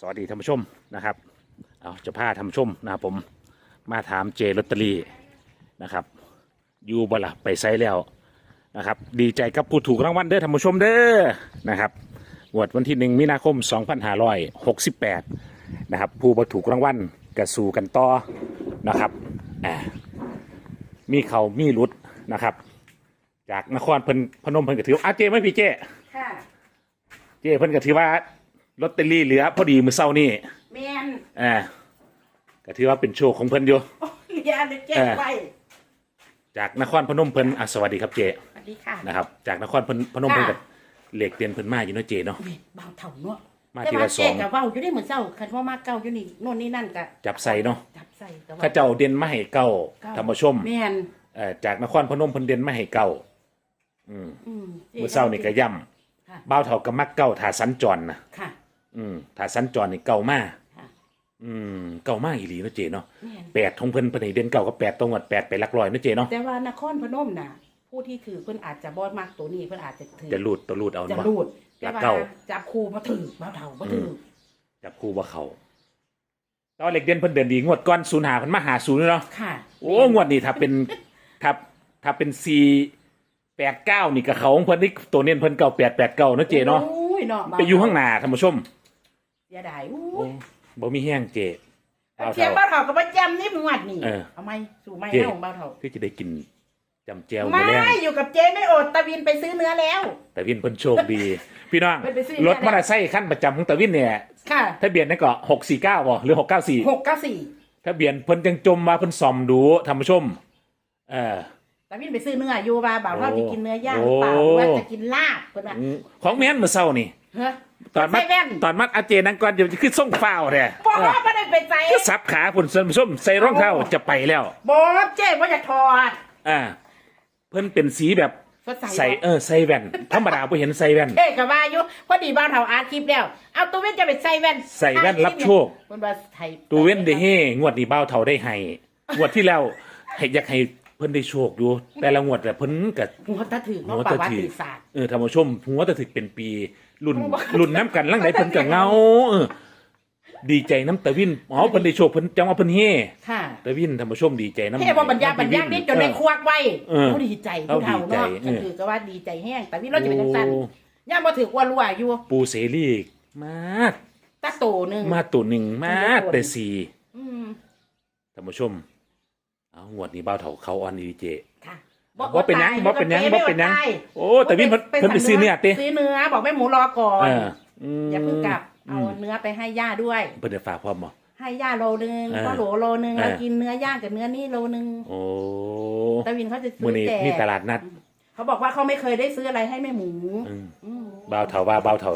สวัสดีท่านผู้ชมนะครับ เอาจะพาท่านผู้ชมนะครับผมมาถามเจลอตเตอรี่นะครับอยู่บ่ละไปไซแล้วนะครับ ดีใจกับผู้ถูกรางวัลเด้อท่านผู้ชมเด้อนะครับงวดวันที่หนึ่งมีนาคม 2568นะครับผู้บ่ถูกรางวัลกระสู่กันต่อนะครับอ่ามีเขามีรุดนะครับ จากนครพนพนมเพิ่นกระถืออะเจไหม่พี่เจค่ะ เจเพิ่นก็ถือว่า ลอตเตอรี่เหลือพอดีมือเศร้านี่แมนอ่าก็ถือว่าเป็นโชคของเพิ่นอยู่ โอ้ยเรียนเลยเจ๊เออไว้จากนครพนมเพิ่นอะสวัสดีครับเจสวัสดีค่ะ นะครับ จากนครพนพนมเพิ่นค่ะกับเหล็กเตียนเพิ่นมาอยู่เนาะเจเนาะเว้ยเบาเถ่าเนาะมาแต่ทีว่าละสเจ๊องกับเว้าอยู่ได้เหมือนเจ้าคันว่ามาเก่าอยู่นี่โน่นนี่นั่นกะจับใส่เนาะจับใส่แต่ว่าข้าเจ้าเด่นมาให้เก้าเก้าธรรมชมแมนเอ่อจากนครพนมเพิ่นเด่นมาให้เก้าอืมอืมจ๊ มื้อเช้านี่ก็ย่ค่ะำบ้าวเฒ่าก็มักเก้าถ้าสัญจรนะค่ะ อืมถ้าสัญจรนี่เก้ามาค่ะอืมเก้ามาอีหลีเนาะเจเนาะแมนแปดของเพิ่นเพิ่นให้เด่นเก้ากับแปดตรงกับแปดไปหลักร้อยเนาะเจเนาะแต่ว่านครพนมน่ะ ผู้ที่ถือเพิ่นอาจจะบอดมากตัวนี้เพิ่นอาจจะถือจะรูดตัวรูดเอาจะเนาะ รูดหลัแต่กว่าเก้า จับครูบ่ถือเบาเถ่าบ่ถือจับคู่ว่าเขาตอนเหล็กเด่นเพิ่นเดินดีงวดก้อนศูนย์หาเพิ่นมาหาศูนย์เนาะค่ะโอ้งวดนี้ถ้าเป็นถ้าถ้าเป็นสี่แปดเก้านี่กับเขาของเพิ่นนี่ตัวเน้นเพิ่นเก่าแปดแปดเก้าเนาะเจเนาะโอ้ยเนาะเบไปอยู่ข้างหน้าท่านผู้ชม เสียดายอู้โอ้บ่มีแห้งเจเอาเทียเท่าบเบาเถ่ากับบ่จำนี่มึงวัดนี่เออ เอาไหมสู่ไหมเจ๊เฮาเบาเถ่าที่จะได้กินจำแจวไม่มาแรงอยู่กับเจ๊ไม่อดตะวินไปซื้อเนื้อแล้ว แต่วินเพิ่นโชคดี พี่น้องไปไปซื้อ รถมอเตอร์ไซค์ขั้นประจำของตะวินเนี่ยค่ะทะเบียนนั่นก็หกสี่เก้าบ่หรือหกเก้าสี่หกเก้าสี่ทะเบียนเพิ่นจังจมมาเพิ่นส่อมดูท่านผู้ชม เออ ตะวินไปซื้อเนื้ออยู่ว่าบ่าวเท่าโอ้จะกินเนื้อย่างโอ้หรือเปล่าหรือว่าจะกินลาบเพิ่นว่าอืมของแม่นเมื่อเช้านี่เฮ้ยตอนมัดใส่แว่นตอนมัดอาเจนังก่อนเดี๋ยวจะขึ้นส่งฟ้าวเนี่ยบอกว่าไม่ได้ไปใจสับขาผลส้นส้มใส่รองเท้าจะไปแล้ว บอกเจ๊ว่าจะถอด อ่า เพิ่นเป็นสีแบบสดใสใส่เออใส่แว่นธรรมดาบ่เห็นใส่แว่นเจ๊กับว่าอยู่พอดีบ่าวเท่าอาร์ตคลิปแล้ว เอาตัวเว้นจะไปใส่แว่นใส่แว่นรับโชคเพิ่นว่าไทยตูเว้นได้เฮงวดนี้เบ้าเท่าได้ให้งวดที่แล้วให้อยากให้เพิ่นได้โชคอยู่แต่ละงวดแต่เพิ่นก็หัวตะถือหัเนาะวประตะวัถือติศาสตร์เออท่านผู้ชมหัวแตะถึกเป็นปี รุ่นหัวรุ่นน้ำกันลังไหนเพิ่นก็เงาเออดีใจน้ำตะวินอ๋อเพิ่นได้โชคเพิ่นจังว่าเพิ่นเฮค่ะตะวินท่านผู้ชมดีใจน้ำเฮ้ว่าบรรยาบรรยาได้จนได้ควักไว้เออเขาดีใจผู้เฒ่าเนาะเขาดีใจเออก็คือก็ว่าดีใจแห้งแต่วินเราจะเป็นจังซั่นโอ้ย่ามาถือว่ารั่วอยู่ปูเสรีมาตาโตหนึ่งมาตัวหนึ่งมาแต่สี่อืมท่านผู้ชมเอางวดนี้เบ้าเถาเขาออนดีเจ ค่ะ บ่เป็นหยังบ่เป็นหยังบ่เป็นหยังไม่อดตายโอ้แต่วินเพิ่นเพิ่นไปซื้อเนื้อติซื้อเนื้อบอกแม่หมูรอก่อนเอออือย่าเพิ่งกลับอืเอามเนื้อไปให้ย่าด้วยเพิ่นจะฝากพร้อมบ่ให้ย่าโลนึงเออพ่อโหลโลนึงเออเรากินเนื้อย่างกับเนื้อนี่โลนึงโอ้ตาวินเขาจะมื้ซื้ออนี้แจกมีตลาดนัด เขาบอกว่าเขาไม่เคยได้ซื้ออะไรให้แม่หมูอืมอืมเบ้าเถาว่าเบ้าเถา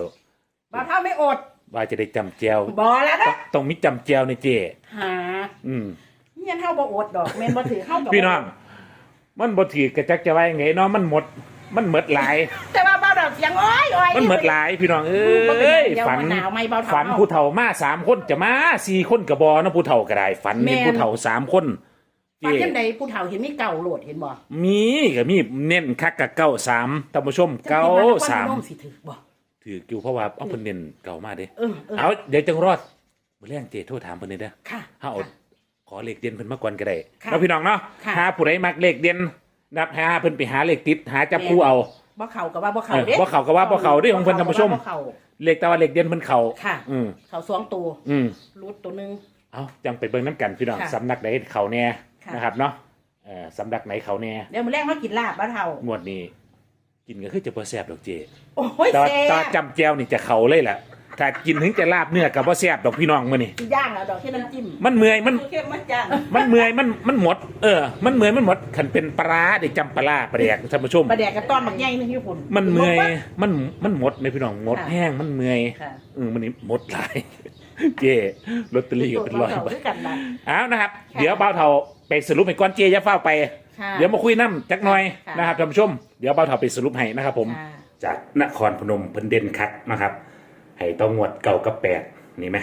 บ่าวเท่าไม่อดว่าจะได้จำแจวบอแล้วนะต้องมีจำแจวในเจหา อืมเนี่ยเท่าบ่อดดอกแม่นบ่ถือเข้ากับพี่น้อง มันบ่ถือกระจักจะว่ายังไงเนาะมันหมด มันหมดหลาย แต่ว่าบ่าวดอกเสียงอ้อยอ้อยมันหมดหลายพี่น้องเอ้บ่เป็นไรยเดี๋ยวฝันมันหนาวไหมเบาเถาฝันผู้เฒ่ามาสามคนจะมาสี่คนกับบอเนาะผู้เฒ่าก็ได้ฝันเห็นแม่นผู้เฒ่าสามคนฟังเจ้จังใดผู้เฒ่าเห็นมีเก่าโหลดเห็นบ่มีก็มีเน้นคักกับเก้าสามท่านผู้ชมเก้าสามจังคิดว่นครพนสิถือบ่ถืออยู่เพราะว่าเอาเพิ่นเน้นเก่ามาเด้เออเออเอาเดี๋ยวจังรอดมื้อแรงเจโทรถามเพิ่นเด้อเด้อค่ะเฮาเอาค่ะข อเลขเด่นเพิ่นมาก่อนก็ได้ค่ะแล้วพี่น้องเนาะค่ะ หาผู้ใดมักเลขเด่นนับหาเพิ่นไปหาเลขติดหาจับคู่เอา บ่เข้ากับว่าบ่เข้าเออเด้บ่เข้ากับว่าบ่เข้าเด้ของเพิ่นท่านผู้ชม บ่เข้าเลขแต่ว่าเลขเด่นเพิ่นเข้าค่ะ อืมเข้าสองตัวอืมรูดตัวหนึง เอาจังไปเบิ่งน้ำกันพี่น้องค่ะสำนักไหนเขาแน่ค่ะ นะครับเนาะเออสำนักไหนเขาแน่เดี๋ยวมื้อแรกมากินลาบบ่เฒ่างวดนี้ กินก็คือจะบ่แซ่บดอกเจโอ้ยแต่ว่าแซ่แต่ว่าบจำแจวนี่จะเขาเลยแหละ ถ้ากินถึงจะลาบเนื้อกับบ่แซ่บดอกพี่น้องมื้อนี้ย่างแล้วดอกที่น้ำจิ้มมันเมื่อยมัน เข้มมาจ้างมันเมื่อยมันมันหมด เออ มันเมื่อยมันหมดคันเป็นปลาร้าได้จำปลาร้าปลาแดกท่านผู้ชม ปลาแดกกับต้อนบักใหญ่นึงอยู่พุ่น มันเมื่อยมันมันหมดในพี่น้องหมดค่ะแห้งมันเมื่อยค่ะ เออมันนี่หมดหลาย เจลอตเตอรี่ก็เป็นร้อยสูตใบเาด้วยกันนะเอานะครับ ค่ะเดี๋ยวเบาเท่าไปสรุปให้ก้อนเจอย่าเฝ้าไป ค่ะเดี๋ยวมาคุยน้ำจักหน่อยค่ะ นะครับท่านผู้ชม เดี๋ยวเบาเท่าไปสรุปให้นะครับผม ค่ะ จากนครพนมเพิ่นเด่นคัดนะครับ ให้ต้องงวดเก่ากับแปดนี่ไหม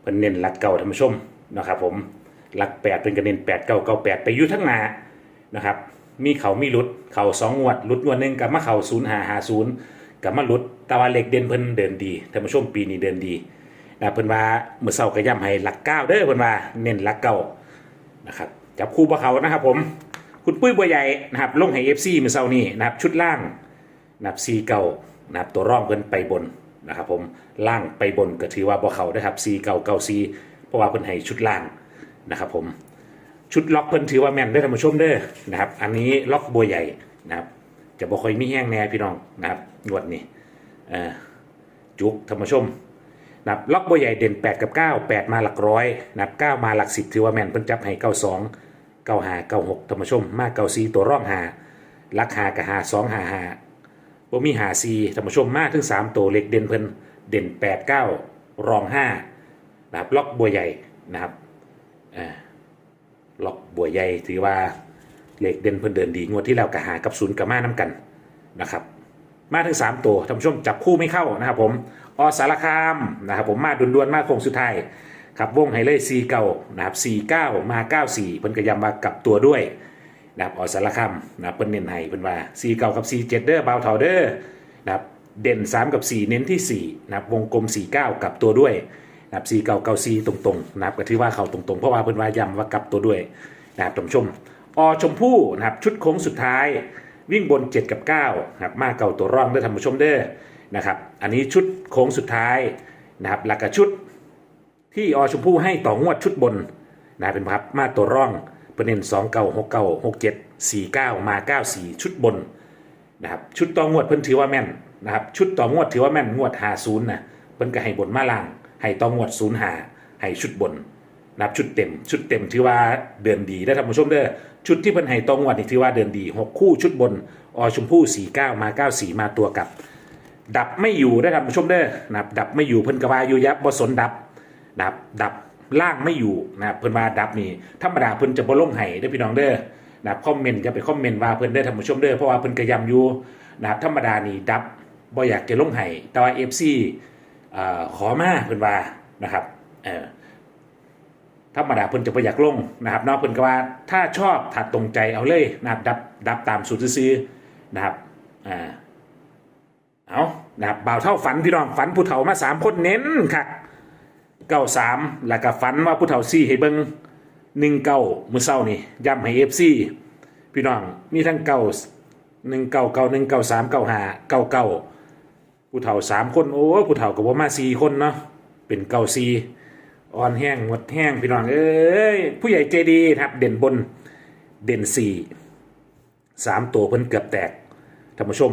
เพิ่นเน้นหลักเก่าท่านผู้ชมนะครับ ผมหลักแปดเป็นกระเน้นแปดเก้าเก้าแปดไปอยู่ทั้งหนานะครับ มีเขามีหลุดเข่าสองงวดหลุดงวดหนึ่งกับมาเข่าศูนย์หาหาศูนย์กับมาหลุดต่ว่าเหล็กเด่นเพิ่นเดินดีท่านผู้ชมปีนี้เดินดีนะเพิ่นว่าเมื่อเช้าก็ย้ำให้หลักเก้าเด้อเพิ่นว่าเน้นหลักเก้านะครับจับคู่บ่เขานะครับ ผมคุณปุ้ยบัวใหญ่นะครับลงให้ FC เมื่อเช้านี้นะครับชุดล่างนะครับซีเก่านะครับตัวร่องเพิ่นไปบน นะครับผมล่างไปบนก็ถือว่าบ่เขานะครับซีเก่าเก่าซีเพราะว่าเพิ่นให้ชุดล่างนะครับผมชุดล็อกเพิ่นถือว่าแม่นได้ท่านผู้ชมเด้อนะครับ อันนี้ล็อกบัวใหญ่นะครับ จะบ่ค่อยมีแห้งแน่พี่น้องนะครับงวดนี่จุกท่านผู้ชมนะครับล็อกบัวใหญ่เด่น 8 กับ 9 8 มาหลักร้อยนะครับ9มาหลัก 10 ถือว่าแม่นเพิ่นจับให้ 92 95 96ท่านผู้ชม มาก94ตัวร่องหาลักหากับหา2หาหา บ่มีหา4ท่านผู้ชมมากถึง 3 ตัวเล็กเด่นเพิ่นเด่น 8 9 รอง5นะครับล็อกบัวใหญ่นะครับล็อกบัวใหญ่ถือว่าเหล็กเด่นเพิ่นเดินดีงวดที่แล้วกะหากับศูนย์กับมาน้ำกันนะครับมาถึง 3 ตัวท่านผู้ชมจับคู่ไม่เข้านะครับผมอสารคามนะครับผมมาดวนๆมาโค้งสุดท้ายครับวงไฮเลยซีเก่านะครับซีเก้ามาเก้าสี่เพิ่นก็ย้ำว่ากับตัวด้วย นะครับอสารคามนะเพิ่นเน้นให้เพิ่นว่าซีเก่ากับซีเจ็ดเด้อบาวเทาเด้อนะครับเด่น 3 กับ 4 เน้นที่4นะครับวงกลม 4 9กลับตัวด้วยนะครับ4เก่าเก่าซีตรงๆนะครับก็ถือว่าเขาตรงๆ เพราะว่าเพิ่นว่าย้ำว่ากลับตัวด้วยนะครับท่านผู้ชมอชมพู่นะครับชุดโค้งสุดท้าย วิ่งบน 7 กับ9นะครับมาเก่าตัวร่องเด้อท่านผู้ชมเด้อนะครับอันนี้ชุดโค้งสุดท้ายนะครับหลักกับชุดที่อชมพู่ให้ต่องวดชุดบนนะเป็นครับมาตัวร่อง ประเด็น2เก่า6เก่า6 7 4 9มา9 4ชุดบนนะครับชุดต่องวดเพิ่นถือว่าแม่นนะครับชุดต่องวดถือว่าแม่นงวด50นะเพิ่นก็ให้บนมาล่างให้ต่องวด0หาให้ชุดบนนับชุดเต็ม ชุดเต็มถือว่าเดินดีได้ท่านผู้ชมเด้อชุดที่เพิ่นให้ตรงวันนี่ถือว่าเดินดี6คู่ชุดบนอชมพู่49มา94มาตัวกับ ดับไม่อยู่ได้ท่านผู้ชมเด้อนะครับดับไม่อยู่เพิ่นกว่าอยู่ยับบ่สนดับนะครับดับ ล่างไม่อยู่นะครับเพิ่นว่าดับนี่ธรรมดาเพิ่นจะบ่ลงให้ได้อพี่น้องเด้อนะครับคอมเมนต์จะไปคอมเมนต์ว่าเพิ่นได้อท่านผู้ชมเด้อเพราะว่าเพิ่นก็ย้ำอยู่นะครับธรรมดานี่ดับบ่อยากจะลงให้แต่ว่า FC เอ่อขอมาเพิ่นว่านะครับเออธรรมดาเพิ่นจะประหยักลงนะครับนอกเพิ่นก็ว่าถ้าชอบถัดตรงใจเอาเลยนะครับดับดับตามสูตรซื้อนะครับอ่าเอานะครับบ่าวเท่าฝันพี่น้องฝันผู้เฒ่ามาสามคนเน้นค่ะ เก้าสามแล้วก็ฝันว่าผู้เฒ่าซี่ให้เบิ้งหนึ่งเก้ามือเศร้านี่ย้ำให้เอฟซีพี่น้องมีทั้งเก้าหนึ่งเก้าเก้าหนึ่งเก้าสามเก้าห้าเก้าเก้าผู้เฒ่าสามคนโอ้ผู้เฒ่ากับว่ามาสี่คนเนาะเป็นเก้าสี่อ่อนแห้งหมดแห้งพี่น้องเอ้ยผู้ใหญ่ใจดีครับ เด่นบนเด่นสี่สามตัวเพิ่นเกือบแตกท่านผู้ชม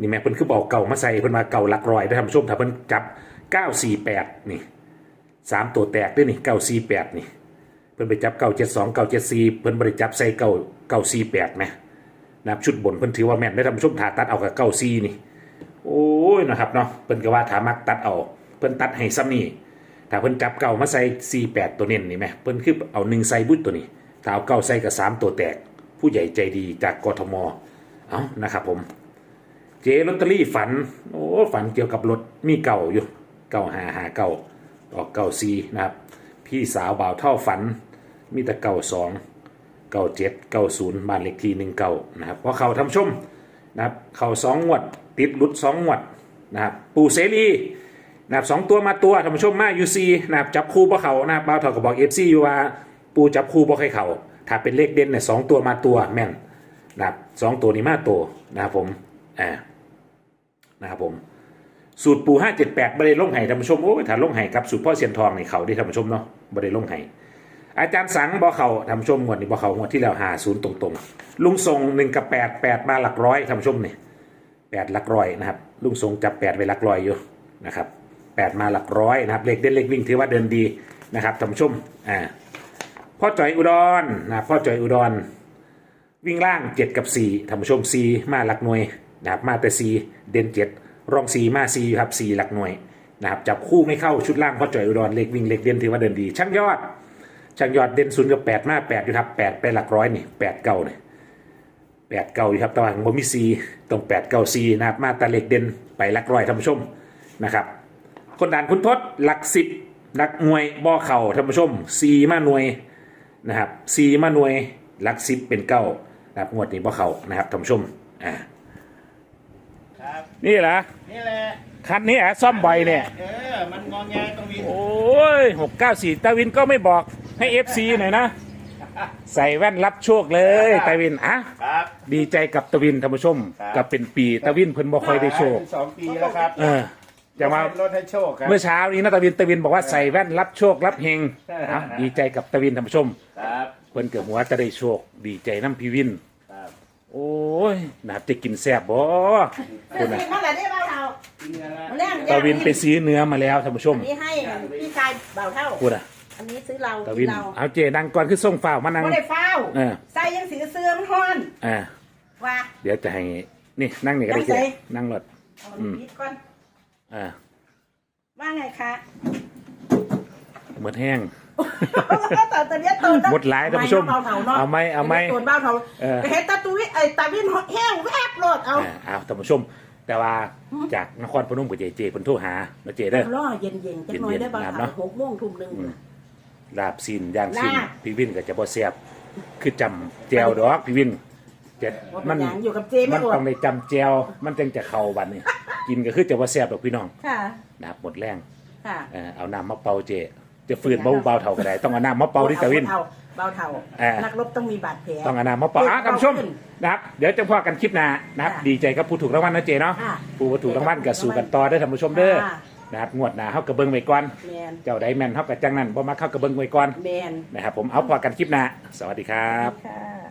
นี่แม่เพิ่นคือบอกเก่ามาใส่เพิ่นมาเก่าหลักร้อยได้ท่านผู้ชมถ้าเพิ่นจับเก้าสี่แปดนี่ สามตัวแตกด้วยนี่เก้าสี่แปดนี่ เพิ่นไปจับเก้าเจ็ดสองเก้าเจ็ดสี่เพิ่นบริจับใส่เก้าเก้าสี่แปดไหมนะครับชุดบนเพิ่นถือว่าแม่นได้ท่านผู้ชมถาตัดเอากับเก้าสี่นี่ โอ้ยนะครับเนาะเพิ่นก็ว่าถามักตัดเอา เพิ่นตัดให้ซ้ำนี่ถ้าเพิ่นจับเก่ามาใส่สี่แปดตัวเน้นนี่ไหมเพิ่นคือเอาหนึ่งใส่บุตตัวนี้ถ้าเอาเก่าใส่กับสามตัวแตก ผู้ใหญ่ใจดีจากกทมเอานะครับผมเจลอตเตอรี่ฝัน โอ้ฝันเกี่ยวกับรถมีเก่าอยู่เก่าหาหาเก่า ออกเก่าซีนะครับ พี่สาวบ่าวเท่าฝัน มีแต่เก่าสองเก่าเจ็ดเก่าศูนย์บ้านเลขที่หนึ่งเก่านะครับเพราะเขาทำชุ่มนะครับเขาสองงวด ติดหลุดสองงวดนะครับปูเสรีนะครับสองตัวมาตัวท่านผู้ชมมายูซีนะครับจับคู่บ่เขานะครับบ่าวเท่ากับบอกเอฟซีอยู่ว่าปูจับคู่บ่ให้เขาถ้าเป็นเลขเด่นเนี่ยสองตัวมาตัวแม่นนะครับสองตัวนี้มาตัวนะครับผมอ่านะครับผม สูตรปูห้าเจ็ดแปดบริลงไห้ท่านผู้ชมโอ้ยถ้าลงไห้กับสูตรพ่อเสียนทองในเขาที่ท่านผู้ชมเนาะบริลงไห้อาจารย์สังบ่เขาท่านผู้ชมงวดนี้บ่เขางวดที่แล้วหาศูนย์ตรงๆ ลุงทรงหนึ่งกับแปดแปดมาหลักร้อยท่านผู้ชมเนี่ยแปดหลักร้อยนะครับ ลุงทรงจับแปดไว้หลักร้อยอยู่นะครับแปดมาหลักร้อยนะครับเลขเด่นเลขวิ่งถือว่าเดินดีนะครับท่านผู้ชมอ่าพ่อจ่อยอุดรนะพ่อจ่อยอุดร วิ่งล่างเจ็ดกับสี่ท่านผู้ชมสี่มาหลักหน่วยนะครับมาแต่สี่เด่นเจ็ด รองสีมาสีครับสีหลักหน่วยนะครับจับคู่ไม่เข้าชุดล่างพ่อจ่อยอุดรเลขวิ่งเลขเด่นถือว่าเดินดี ช่างยอด ช่างยอดเด่นศูนย์กับแปดมาแปดอยู่ครับแปดไปหลักร้อยนี่แปดเก้าเนี่ยแปดเก้าอยู่ครับตะวันผมมีซีตรงแปดเก้าซีนะครับมาตาเล็กเด่นไปหลักร้อยท่านผู้ชมนะครับ คนด่านคุณทศหลักสิบหลักหน่วยบ่อเข่าท่านผู้ชมซีมาหน่วยนะครับซีมาหน่วยหลักสิบเป็นเก้านะครับงวดนี้บ่อเข่านะครับท่านผู้ชมอ่า นี่เหรอนี่แหละคันนี้อะซ่อมบ่อยเนี่ย เออ มันงอแงตรงนี้โอ้ยหกเก้าสี่ตาวินก็ไม่บอกให้เอฟซีหน่อยนะ ใส่แว่นรับโชคเลยตาวินอะครับดีใจกับตาวินท่านผู้ชมครับกับเป็นปีตาวินเพิ่นบ่ค่อยได้โชค สองปีแล้วครับเออจะมาลดให้โชคครับเมื่อเช้านี้นะตาวินตาวินบอกว่าใส่แว่นรับโชครับเฮงใช่อะดีใจกับตาวินท่านผู้ชมครับเพิ่นเกือบหัวจะได้โชค ดีใจน้ำพีวินครับ โอ้ยนะครับจะกินแซ่บบ่ซื้อซื้อมาแล้วได้เบาเท่ากินกันแล้วมาเรื่องตาวินไปซื้อเนื้อมาแล้วท่านผู้ชมอันนี้ให้พี่ชายเบาเท่าพูดอะอันนี้ซื้อเราตาวินเราเอาเจนั่งก่อนคือส่งฝ่าวมานั่งไม่ได้เฝ้าเออใส่ยังสีเสื้อมันฮ้อนอ่าว่าเดี๋ยวจะให้นี่นั่งนี่ก็ได้นั่งเจใส่นั่งรถเอาอันนี้ปิดก่อนอ่าว่าไงคะหมดแห้ง แต่ตอนนี้ตัวหมดหลายท่านผู้ชมเบาเท่าเนาะเอาไหมเอาไหมตัวเบาเท่าเออเฮ็ดตาตุวิไอ้ตาวินแห้งแวบโลดเอาอ่าเอาท่านผู้ชม แต่ว่าจากนครพนมกับเจเจเพิ่นโทรหาเนาะเจเด้อล่อเย็นเย็นๆจักหน่อยได้เบาเย็นๆเท่าเนาะหกโมงทุ่มหนึ่งลาบซีนย่างซีนลาบพี่วินก็จะบ่แซ่บคือจำแจวดอกพี่วินจะมัมันนยังอยู่กับเจไม่มันอดต้องได้จำแจวมันจึงจะเข้าบัดนี้กินก็คือจะบ่แซ่บดอกพี่น้องค่ะนะครับหมดแรงค่ะเออเอาน้ำมาเป่าเจ จะฝืนเบาเบาเท่าก็ได้ต้องเอาน้ำมาเป่าที่ตะวิน เบาเบาเท่าอ่านันักรบต้องมีบาดแผล ต้องเอาน้ำมาเป่าอะท่านผู้ชมนะครับ เดี๋ยวจะพอกันคลิปหน้านะครับ ค่ะดีใจกับผู้ถูกรางวัลนะเจเนาะค่ะ ผู้บ่ถูกรางวัลก็สู่กันต่อเด้อท่านผู้ชมเด้อค่ะนะครับงวดหน้าเฮากระเบิงไว้ก่อนแมนเจ้าใดแม่นเฮาก็จังนั้นบ่มาเข้ากระเบิงไว้ก่อนแมนนะครับผมเอาพอกันคลิปหน้าสวัสดีครับ ค่ะ